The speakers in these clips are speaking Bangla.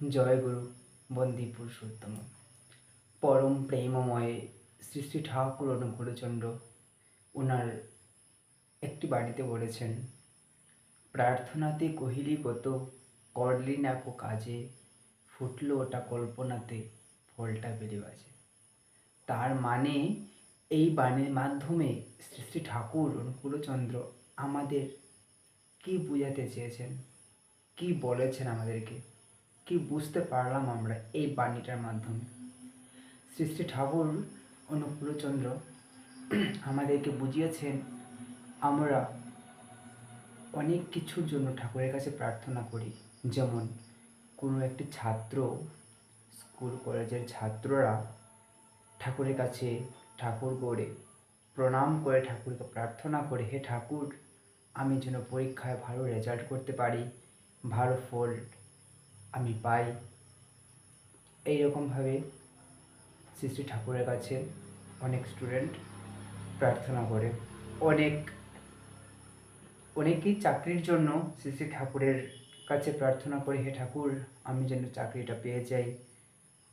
জয় গুরু, বন্দী পুরুষোত্তম। পরম প্রেমময় শ্রী শ্রী ঠাকুর অনুকূলচন্দ্র ওনার একটি বাড়িতে বলেছেন, প্রার্থনাতে কহিলি কত করলি না কো কাজে, ফুটলো ওটা কল্পনাতে, ফলটা বেড়ে বাজে। তার মানে এই বাণীর মাধ্যমে শ্রী শ্রী ঠাকুর অনুকূলচন্দ্র আমাদের কি বোঝাতে চেয়েছেন, কি বলেছেন আমাদেরকে? কি বুঝতে পারলাম আমরা এই বাণীটার মাধ্যমে? শ্রী শ্রী ঠাকুর অনুকূলচন্দ্র আমাদেরকে বুঝিয়েছেন, আমরা অনেক কিছুর জন্য ঠাকুরের কাছে প্রার্থনা করি। যেমন, কোনো একটি ছাত্র, স্কুল, কলেজের ছাত্ররা ঠাকুরের কাছে ঠাকুর গড়ে প্রণাম করে ঠাকুরকে প্রার্থনা করে, হে ঠাকুর, আমি যেন পরীক্ষায় ভালো রেজাল্ট করতে পারি, ভালো ফল আমি পাই। এইরকমভাবে শ্রী শ্রী ঠাকুরের কাছে অনেক স্টুডেন্ট প্রার্থনা করে। অনেক, অনেকেই চাকরির জন্য শ্রী শ্রী ঠাকুরের কাছে প্রার্থনা করে, হে ঠাকুর, আমি যেন চাকরিটা পেয়ে যাই।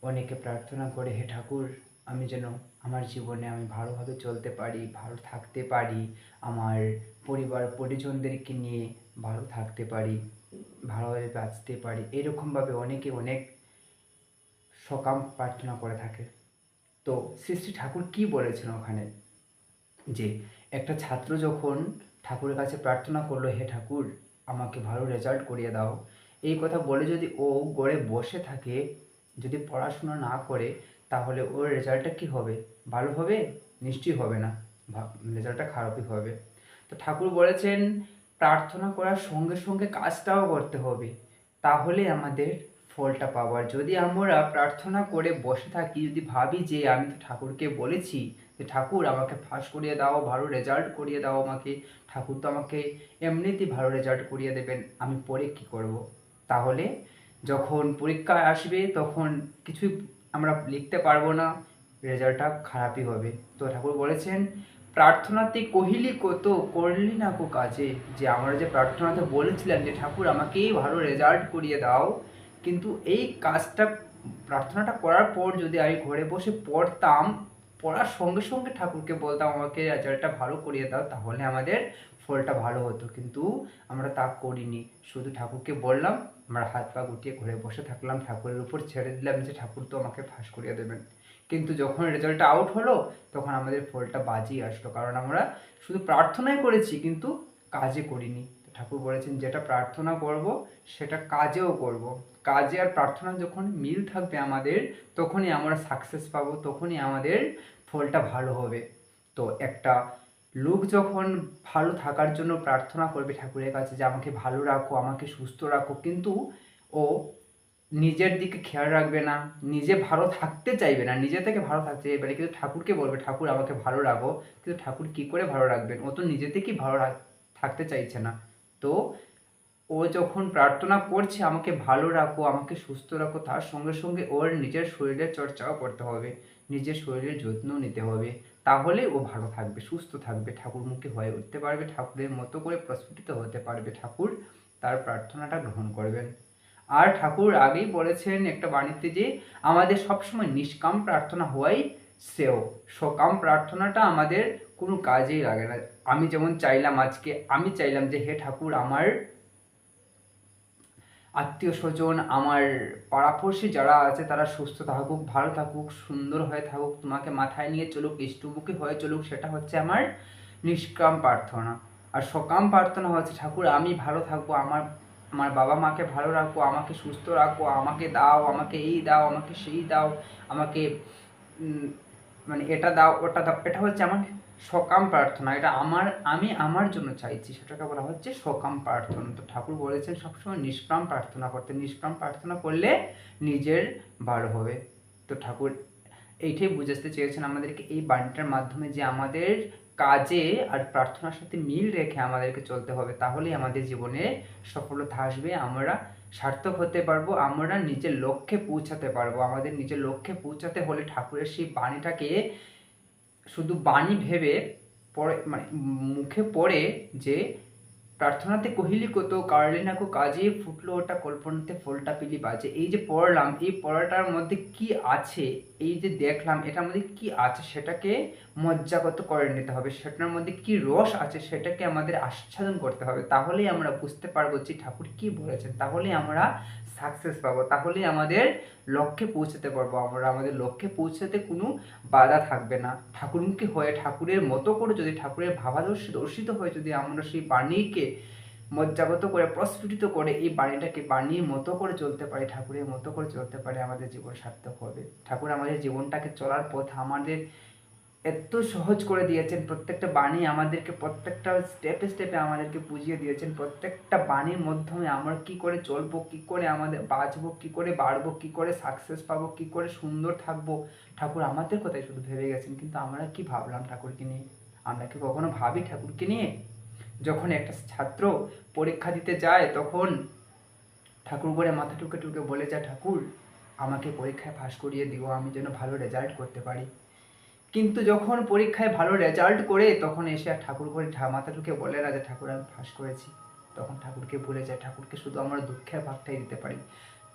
অনেকে প্রার্থনা করে, হে ঠাকুর, আমি যেন আমার জীবনে আমি ভালোভাবে চলতে পারি, ভালো থাকতে পারি, আমার পরিবার, পরিজনদেরকে নিয়ে ভালো থাকতে পারি। ভালোভাবে বাঁচতে পারি। এরকমভাবে অনেকে অনেক সকাম প্রার্থনা করে থাকে। তো শ্রী শ্রী ঠাকুর কি বলেছেন ওখানে? যে একটা ছাত্র যখন ঠাকুরের কাছে প্রার্থনা করল, হে ঠাকুর, আমাকে ভালো রেজাল্ট করিয়ে দাও। এই কথা বলে যদি ও গড়ে বসে থাকে, যদি পড়াশোনা না করে, তাহলে ওর রেজাল্টটা কি হবে? ভালো হবে? নিশ্চয়ই হবে না। রেজাল্টটা খারাপই হবে। তো ঠাকুর বলেছেন প্রার্থনা করার সঙ্গে সঙ্গে কাজটাও করতে হবে। তাহলে আমাদের ফলটা পাওয়ার যদি আমরা প্রার্থনা করে বসে থাকি, যদি ভাবি যে আমি তো ঠাকুরকে বলেছি যে, ঠাকুর, আমাকে ফাঁস করিয়ে দাও, ভালো রেজাল্ট করিয়ে দাও আমাকে। ঠাকুর তো আমাকে এমনিতেই ভালো রেজাল্ট করিয়ে দেবেন। আমি পরে কি করব। তাহলে যখন পরীক্ষা আসবে, তখন কিছুই আমরা লিখতে পারব না। রেজাল্টটা খারাপই হবে। তো ঠাকুর বলেছেন প্রার্থনাতে কহিলি কত করলি না কো কাজে? যে আমরা যে প্রার্থনাতে বলেছিলাম যে, ঠাকুর, আমাকেই ভালো রেজাল্ট করিয়ে দাও। কিন্তু এই কাজটা, প্রার্থনাটা করার পর যদি আমি ঘরে বসে পড়তাম, পড়ার সঙ্গে সঙ্গে ঠাকুরকে বলতাম, আমাকে রেজাল্টটা ভালো করিয়ে দাও, তাহলে আমাদের ফলটা ভালো হতো। কিন্তু আমরা তা করিনি। শুধু ঠাকুরকে বললাম, আমরা হাত পা গুটিয়ে ঘরে বসে থাকলাম, ঠাকুরের উপর ছেড়ে দিলাম যে, ঠাকুর তো আমাকে ফাঁস করিয়ে দেবেন। কিন্তু যখন রেজাল্টটা আউট হলো, তখন আমাদের ফলটা বাজিয়ে আসলো। কারণ আমরা শুধু প্রার্থনাই করেছি, কিন্তু কাজে করিনি। ঠাকুর বলেছেন, যেটা প্রার্থনা করব, সেটা কাজেও করব। কাজে আর প্রার্থনা যখন মিল থাকবে আমাদের, তখনই আমরা সাকসেস পাবো, তখনই আমাদের ফলটা ভালো হবে। তো একটা লোক যখন ভালো থাকার জন্য প্রার্থনা করবে ঠাকুরের কাছে, যে আমাকে ভালো রাখো, আমাকে সুস্থ রাখো, কিন্তু ও নিজের দিকে খেয়াল রাখবে না, নিজে ভালো থাকতে চাইবে না, নিজে থেকে ভালো থাকতে চাইবে না। কিন্তু ঠাকুরকে বলবে, ঠাকুর, আমাকে ভালো রাখো। কিন্তু ঠাকুর কি করে ভালো রাখবেন? ও তো নিজে থেকেই ভালো থাকতে চাইছে না। তো ও যখন প্রার্থনা করছে, আমাকে ভালো রাখো, আমাকে সুস্থ রাখো, তার সঙ্গে সঙ্গে ওর নিজের শরীরের চর্চাও করতে হবে, নিজের শরীরের যত্ন নিতে হবে। তাহলে ও ভালো থাকবে, সুস্থ থাকবে, ঠাকুরমুখী হয়ে উঠতে পারবে, ঠাকুরের মতো করে প্রস্ফুটিত হতে পারবে। ঠাকুর তার প্রার্থনাটা গ্রহণ করবেন। আর ঠাকুর আগেই বলেছেন একটা বাণীতে যে, আমাদের সবসময় নিষ্কাম প্রার্থনা হওয়াই শ্রেয়। সকাম প্রার্থনাটা আমাদের কোনো কাজেই লাগে না। আমি যেমন চাইলাম আজকে, আমি চাইলাম যে, হে ঠাকুর, আমার আত্মীয় স্বজন আমার পাড়াপড়শি যারা আছে, তারা সুস্থ থাকুক, ভালো থাকুক, সুন্দর হয়ে থাকুক, তোমাকে মাথায় নিয়ে চলুক, ইষ্টমুখী হয়ে চলুক, সেটা হচ্ছে আমার নিষ্কাম প্রার্থনা। আর সকাম প্রার্থনা হচ্ছে, ঠাকুর, আমি ভালো থাকব, আমার আমার বাবা মাকে ভালো রাখব আমাকে সুস্থ রাখব আমাকে দাও, আমাকে এই দাও, আমাকে সেই দাও, আমাকে মানে এটা দাও, ওটা দাও, এটা হচ্ছে আমার সকাম প্রার্থনা। এটা আমার, আমি আমার জন্য চাইছি, সেটাকে বলা হচ্ছে সকাম প্রার্থনা। তো ঠাকুর বলেছেন সবসময় নিষ্কাম প্রার্থনা করতে, নিষ্কাম প্রার্থনা করলে নিজের ভালো হবে। তো ঠাকুর এইটাই বুঝাতে চেয়েছেন আমাদেরকে এই বাণীটার মাধ্যমে যে আমাদের কাজে আর প্রার্থনার সাথে মিল রেখে আমাদেরকে চলতে হবে, তাহলেই আমাদের জীবনে সফলতা আসবে। আমরা সার্থক হতে পারব, আমরা নিজের লক্ষ্যে পৌঁছাতে পারব। আমাদের নিজের লক্ষ্যে পৌঁছাতে হলে ঠাকুরের সেই বাণীটাকে শুধু বাণী ভেবে পরে মানে মুখে পড়ে যে প্রার্থনাতে কহিলি কত কারলি নাকো কাজে ফুটলো ওটা কল্পনাতে ফলটা পিলি বাজে। এই যে পড়লাম, এই পড়াটার মধ্যে কি আছে? এই যে দেখলাম, এটার মধ্যে কি আছে? সেটাকে মজ্জাগত করে নিতে হবে। সেটার মধ্যে কি রস আছে? সেটাকে আমাদের আচ্ছাদন করতে হবে। তাহলেই আমরা বুঝতে পারব যে ঠাকুর কি বলেছেন। তাহলেই আমরা সাকসেস পাবো, তাহলেই আমাদের লক্ষ্যে পৌঁছাতে পারব আমরা। আমাদের লক্ষ্যে পৌঁছাতে কোনো বাধা থাকবে না। ঠাকুরমুখী হয়ে ঠাকুরের মতো করে যদি ঠাকুরের ভাবাদর্শে দর্শিত হয়ে, যদি আমরা সেই বাণীকে মজ্জাগত করে, প্রস্ফুটিত করে এই বাণীটাকে বাণীর মতো করে চলতে পারি, ঠাকুরের মতো করে চলতে পারে, আমাদের জীবন সার্থক হবে। ঠাকুর আমাদের জীবনটাকে চলার পথ আমাদের এত সহজ করে দিয়েছেন। প্রত্যেকটা বাণী আমাদেরকে, প্রত্যেকটা স্টেপে স্টেপে আমাদেরকে বুঝিয়ে দিয়েছেন। প্রত্যেকটা বাণীর মাধ্যমে আমরা কি করে চলবো, কি করে আমাদের বাঁচবো, কি করে বাড়বো, কি করে সাকসেস পাবো, কি করে সুন্দর থাকব? ঠাকুর আমাদের কথাই শুধু ভেবে গেছেন, কিন্তু আমরা কি ভাবলাম ঠাকুরকে নিয়ে? আমরা কি কখনো ভাবি ঠাকুরকে নিয়ে? যখন একটা ছাত্র পরীক্ষা দিতে যায়, তখন ঠাকুর করে মাথা টুকে টুকে বলে যা ঠাকুর, আমাকে পরীক্ষায় পাশ করিয়ে দিও, আমি যেন ভালো রেজাল্ট করতে পারি। কিন্তু যখন পরীক্ষায় ভালো রেজাল্ট করে তখন এসে আর ঠাকুর করে মাথা ঢুকে বলে না যে, ঠাকুর, আমি পাশ করেছি। তখন ঠাকুরকে ভুলে যায়, ঠাকুরকে শুধু আমরা দুঃখের ভাগটাই দিতে পারি।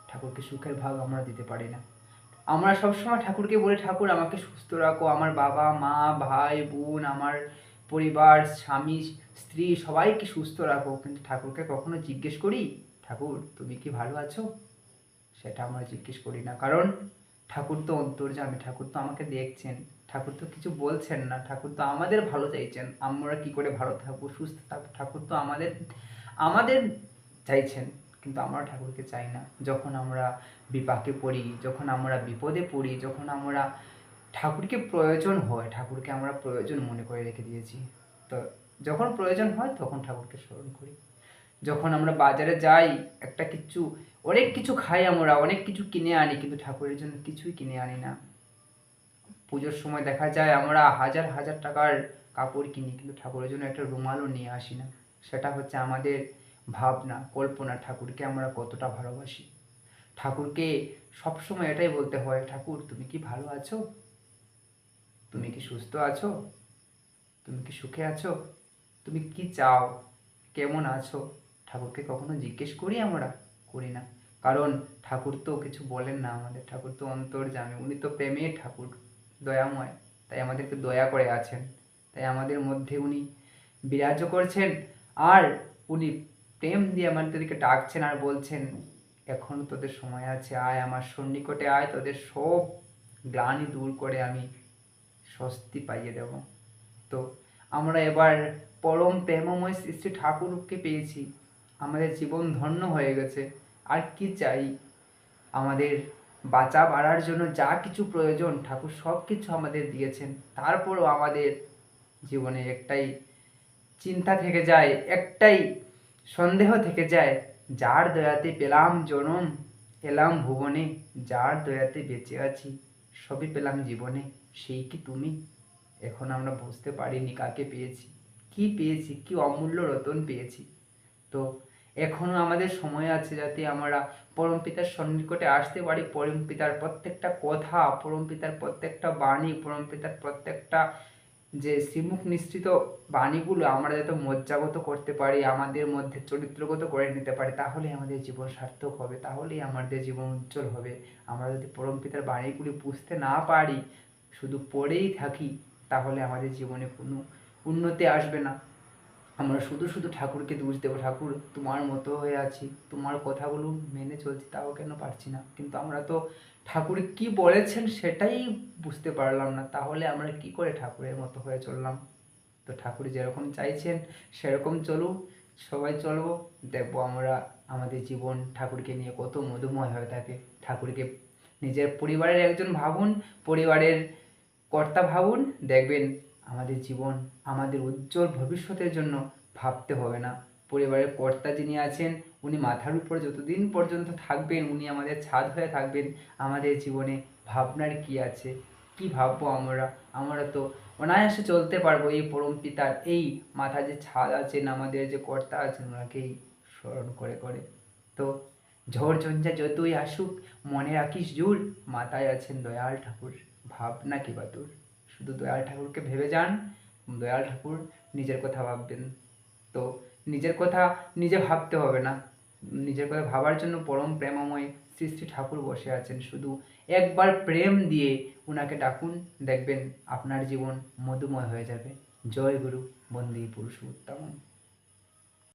ঠাকুরকে সুখের ভাগ আমরা দিতে পারি না। আমরা সবসময় ঠাকুরকে বলি, ঠাকুর, আমাকে সুস্থ রাখো। আমার বাবা, মা, ভাই, বোন, আমার পরিবার, স্বামী, স্ত্রী, সবাইকে সুস্থ রাখো। কিন্তু ঠাকুরকে কখনো জিজ্ঞেস করি, ঠাকুর, তুমি কি ভালো আছো? সেটা আমরা জিজ্ঞেস করি না। কারণ ঠাকুর তো অন্তর্যামী, ঠাকুর তো আমাকে দেখছেন। ঠাকুর তো কিছু বলছেন না, ঠাকুর তো আমাদের ভালো চাইছেন, আমরা কি করে ভালো থাকব, সুস্থ থাকব ঠাকুর তো আমাদের আমাদের চাইছেন, কিন্তু আমরা ঠাকুরকে চাই না। যখন আমরা বিপাকে পড়ি, যখন আমরা বিপদে পড়ি, যখন আমরা ঠাকুরকে প্রয়োজন হয়, ঠাকুরকে আমরা প্রয়োজন মনে করে রেখে দিয়েছি, তো যখন প্রয়োজন হয় তখন ঠাকুরকে স্মরণ করি। যখন আমরা বাজারে যাই, একটা কিছু, অনেক কিছু খাই আমরা, অনেক কিছু কিনে আনি, কিন্তু ঠাকুরের জন্য কিছুই কিনে আনি না। পুজোর সময় দেখা যায় আমরা হাজার হাজার টাকার কাপড় কিনি, কিন্তু ঠাকুরের জন্য একটা রুমালও নিয়ে আসি না। সেটা হচ্ছে আমাদের ভাবনা, কল্পনা ঠাকুরকে আমরা কতটা ভালোবাসি। ঠাকুরকে সবসময় এটাই বলতে হয়, ঠাকুর, তুমি কি ভালো আছো? তুমি কি সুস্থ আছো? তুমি কি সুখে আছো? তুমি কি চাও? কেমন আছো? ঠাকুরকে কখনো জিজ্ঞেস করি আমরা? করি না। কারণ ঠাকুর তো কিছু বলেন না আমাদের। ঠাকুর তো অন্তর জানে উনি তো প্রেমের ঠাকুর। দয়াময়। তাই আমাদেরকে দয়া করে আছেন। তাই আমাদের মধ্যে উনি বিরাজ করছেন আর উনি প্রেম দিয়ে আমাদেরকে ডাকছেন আর বলছেন, এখন তোদের সময় আছে, আয় আমার সন্নিকটে আয়, তোদের সব গ্লানি দূর করে আমি স্বস্তি পাইয়ে দেব। তো আমরা এবার পরম প্রেমময় শ্রী ঠাকুরকে পেয়েছি। আমাদের জীবন ধন্য হয়ে গেছে। আর কি চাই আমাদের বাঁচা বাড়ার জন্য যা কিছু প্রয়োজন ঠাকুর সব কিছু আমাদের দিয়েছেন। তারপরও আমাদের জীবনে একটাই চিন্তা থেকে যায়, একটাই সন্দেহ থেকে যায়, যার দয়াতে পেলাম জনম এলাম ভুবনে, যার দয়াতে বেঁচে আছি, সবই পেলাম জীবনে, সেই কি তুমি? এখন আমরা বুঝতে পারিনি কাকে পেয়েছি, কি পেয়েছি, কি অমূল্য রতন পেয়েছি। তো এখনও আমাদের সময় আছে যাতে আমরা পরম পিতার সন্নিকটে আসতে পারি। পরম পিতার প্রত্যেকটা কথা, পরম পিতার প্রত্যেকটা বাণী, পরম পিতার প্রত্যেকটা যে শ্রীমুখ নিশ্চিত বাণীগুলো আমরা যাতে মজ্জাগত করতে পারি, আমাদের মধ্যে চরিত্রগত করে নিতে পারি তাহলে আমাদের জীবন সার্থক হবে, তাহলেই আমাদের জীবন উজ্জ্বল হবে। আমরা যদি পরম পিতার বাণীগুলি বুঝতে না পারি, শুধু পড়েই থাকি, তাহলে আমাদের জীবনে কোনো উন্নতি আসবে না। আমরা শুধু শুধু ঠাকুরকে দোষ দেবো। ঠাকুর, তোমার মতো হয়ে আছি। তোমার কথাগুলো মেনে চলছি, তাও কেন পারছি না? কিন্তু আমরা তো ঠাকুর কি বলেছেন সেটাই বুঝতে পারলাম না। তাহলে আমরা কি করে ঠাকুরের মতো হয়ে চললাম? তো ঠাকুর যেরকম চাইছেন, সেরকম চলুক। সবাই চলবো। দেখব আমরা আমাদের জীবন ঠাকুরকে নিয়ে কত মধুময় হয়ে থাকে। ঠাকুরকে নিজের পরিবারের একজন ভাবুন, পরিবারের কর্তা ভাবুন, দেখবেন আমাদের জীবন, আমাদের উজ্জ্বল ভবিষ্যতের জন্য ভাবতে হবে না। পরিবারের কর্তা যিনি আছেন, উনি মাথার উপর যতদিন পর্যন্ত থাকবেন, উনি আমাদের ছাদ হয়ে থাকবেন, আমাদের জীবনে ভাবনার কি আছে? কি ভাববো আমরা? আমরা তো অনায়াসে চলতে পারব এই পরম পিতার এই মাথা যে ছাদ আছেন, আমাদের যে কর্তা আছেন, ওনাকেই স্মরণ করে করে। তো ঝড় ঝঞ্ঝা যতই আসুক, মনে রাখিস জুর মাথায় আছেন দয়াল ঠাকুর, ভাবনা কি বা বাতুর শুধু দয়াল ঠাকুরকে ভেবে যান, দয়াল ঠাকুর নিজের কথা ভাববেন। তো নিজের কথা নিজে ভাবতে হবে না। নিজের কথা ভাবার জন্য পরম প্রেমময় শ্রী শ্রী ঠাকুর বসে আছেন। শুধু একবার প্রেম দিয়ে ওনাকে ডাকুন, দেখবেন আপনার জীবন মধুময় হয়ে যাবে। জয় গুরু, বন্দী পুরুষ উত্তম